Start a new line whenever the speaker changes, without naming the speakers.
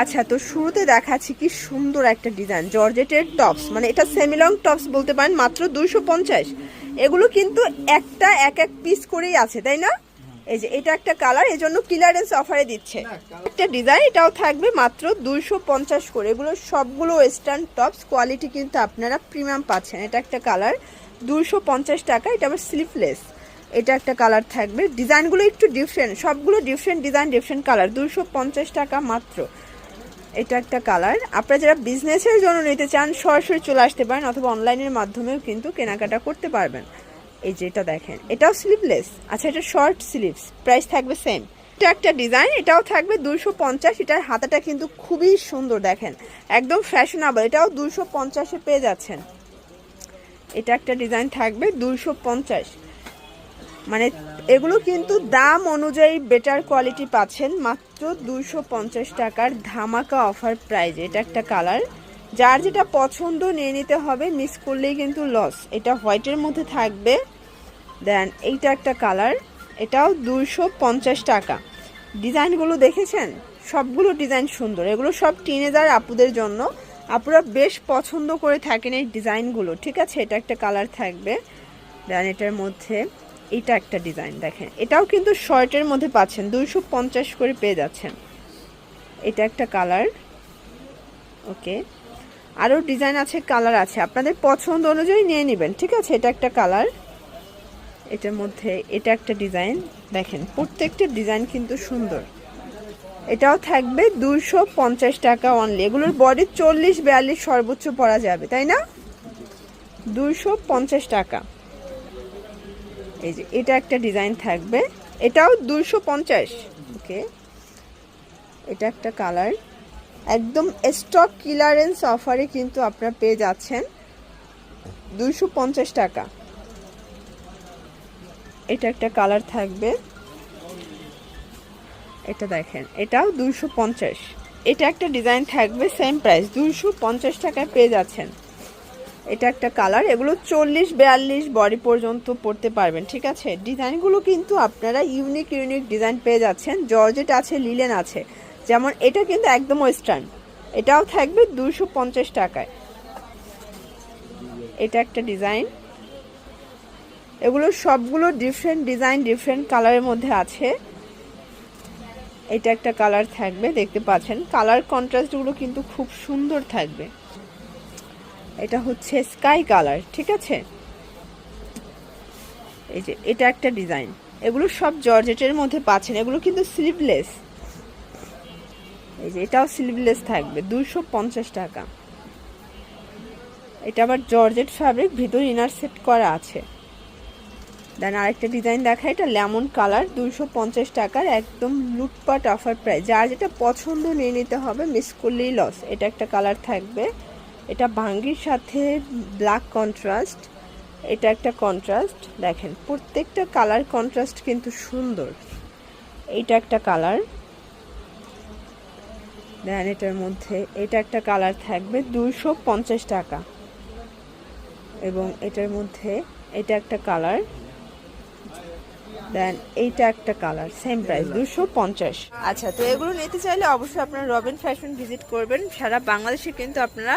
আচ্ছা তো শুরুতে দেখাচ্ছি কি সুন্দর একটা ডিজাইন জর্জেটের টপস মানে এটা সেমিলং টপস বলতে পারেন মাত্র দুইশো পঞ্চাশ। এগুলো কিন্তু একটা এক এক পিস করেই আছে তাই না? এই যে এটা একটা কালার এই জন্য ক্লিয়ারেন্স অফারে দিচ্ছে। একটা ডিজাইন এটাও থাকবে মাত্র দুইশো পঞ্চাশ করে। এগুলো সবগুলো ওয়েস্টার্ন টপস কোয়ালিটি কিন্তু আপনারা প্রিমিয়াম পাচ্ছেন। এটা একটা কালার দুইশো পঞ্চাশ টাকা এটা আবার স্লিভলেস এটা একটা কালার থাকবে। ডিজাইনগুলো একটু ডিফারেন্ট সবগুলো ডিফারেন্ট ডিজাইন ডিফারেন্ট কালার দুইশো পঞ্চাশ টাকা মাত্র। এটা একটা কালার। আপনারা যারা বিজনেসের জন্য নিতে চান, সরাসরি চলে আসতে পারেন অথবা অনলাইনের মাধ্যমেও কিন্তু কেনাকাটা করতে পারবেন। এই যে এটা দেখেন, এটাও স্লিভলেস আচ্ছা এটা শর্ট স্লিভস প্রাইস থাকবে সেম এটা একটা ডিজাইন এটাও থাকবে দুশো পঞ্চাশ। এটার হাতাটা কিন্তু খুবই সুন্দর, দেখেন। একদম ফ্যাশনেবল এটাও দুশো পঞ্চাশে পেয়ে যাচ্ছেন। এটা একটা ডিজাইন থাকবে দুশো পঞ্চাশ। মানে এগুলো কিন্তু দাম অনুযায়ী বেটার কোয়ালিটি পাচ্ছেন। মাত্র দুইশো পঞ্চাশ টাকার ধামাকা অফার প্রাইজ এটা একটা কালার যার যেটা পছন্দ নিয়ে নিতে হবে মিস করলেই কিন্তু লস এটা হোয়াইটের মধ্যে থাকবে। দেন এইটা একটা কালার এটাও দুইশো পঞ্চাশ টাকা। ডিজাইনগুলো দেখেছেন? সবগুলো ডিজাইন সুন্দর। এগুলো সব টিনেজার আপুদের জন্য। আপুরা বেশ পছন্দ করে থাকেন এই ডিজাইনগুলো ঠিক আছে, এটা একটা কালার থাকবে। দেন এটার মধ্যে এটা একটা ডিজাইন, দেখেন। এটাও কিন্তু শর্টের মধ্যে পাচ্ছেন, দুইশো পঞ্চাশ করে পেয়ে যাচ্ছেন। এটা একটা কালার। ওকে। আরও ডিজাইন আছে, কালার আছে। আপনাদের পছন্দ অনুযায়ী নিয়ে নেবেন, ঠিক আছে? এটা একটা কালার। এটার মধ্যে এটা একটা ডিজাইন। দেখেন, প্রত্যেকটা ডিজাইন কিন্তু সুন্দর। এটাও থাকবে দুইশো পঞ্চাশ টাকা অনলি এগুলোর বডি চল্লিশ, বিয়াল্লিশ সর্বোচ্চ পরা যাবে, তাই না? দুইশো পঞ্চাশ টাকা। এই যে, এটা একটা ডিজাইন থাকবে। এটাও দুইশো পঞ্চাশ। ওকে। এটা একটা কালার। একদম স্টক ক্লিয়ারেন্স অফারে কিন্তু আপনারা পেয়ে যাচ্ছেন দুইশো পঞ্চাশ টাকা। এটা একটা কালার থাকবে। এটা দেখেন, এটাও দুইশো পঞ্চাশ। এটা একটা ডিজাইন থাকবে সেম প্রাইস দুইশো পঞ্চাশ টাকায় পেয়ে যাচ্ছেন। এটা একটা কালার এগুলো চল্লিশ, বিয়াল্লিশ বডি পর্যন্ত পড়তে পারবেন, ঠিক আছে? ডিজাইনগুলো কিন্তু আপনারা ইউনিক ইউনিক ডিজাইন পেয়ে যাচ্ছেন। জর্জেট আছে লিলেন আছে। যেমন এটা কিন্তু একদম ওয়েস্টার্ন এটাও থাকবে দুশো পঞ্চাশ টাকায়। এটা একটা ডিজাইন এগুলো সবগুলো ডিফারেন্ট ডিজাইন ডিফারেন্ট কালারের মধ্যে আছে। এটা একটা কালার থাকবে, দেখতে পাচ্ছেন। কালার কন্ট্রাস্টগুলো কিন্তু খুব সুন্দর থাকবে। এটা হচ্ছে স্কাই কালার, ঠিক আছে? এই যে, এটা একটা ডিজাইন। এগুলো সব জর্জেটের মধ্যে পাচ্ছেন, এগুলো কিন্তু স্লিভলেস এই যে, এটাও স্লিভলেস থাকবে দুশো টাকা। এটা আবার জর্জেট ফ্যাব্রিক ভিতর ইনার সেট করা আছে। দেন আরেকটা ডিজাইন দেখা, এটা লেমন কালার দুশো পঞ্চাশ টাকার, একদম লুটপাট অফার প্রাইস যার যেটা পছন্দ নিয়ে নিতে হবে মিস করলেই লস এটা একটা কালার থাকবে। এটা ভাঙ্গির সাথে ব্ল্যাক কন্ট্রাস্ট এটা একটা কন্ট্রাস্ট দেখেন, প্রত্যেকটা কালার কন্ট্রাস্ট কিন্তু সুন্দর। এইটা একটা কালার দেন এটার মধ্যে, এটা একটা কালার থাকবে দুশো পঞ্চাশ টাকা। এবং এটার মধ্যে এটা একটা কালার দেন এইটা একটা কালার সেম প্রাইস দুশো পঞ্চাশ। আচ্ছা তো এগুলো নিতে চাইলে অবশ্যই আপনারা রবিন ফ্যাশন ভিজিট করবেন। সারা বাংলাদেশে কিন্তু আপনারা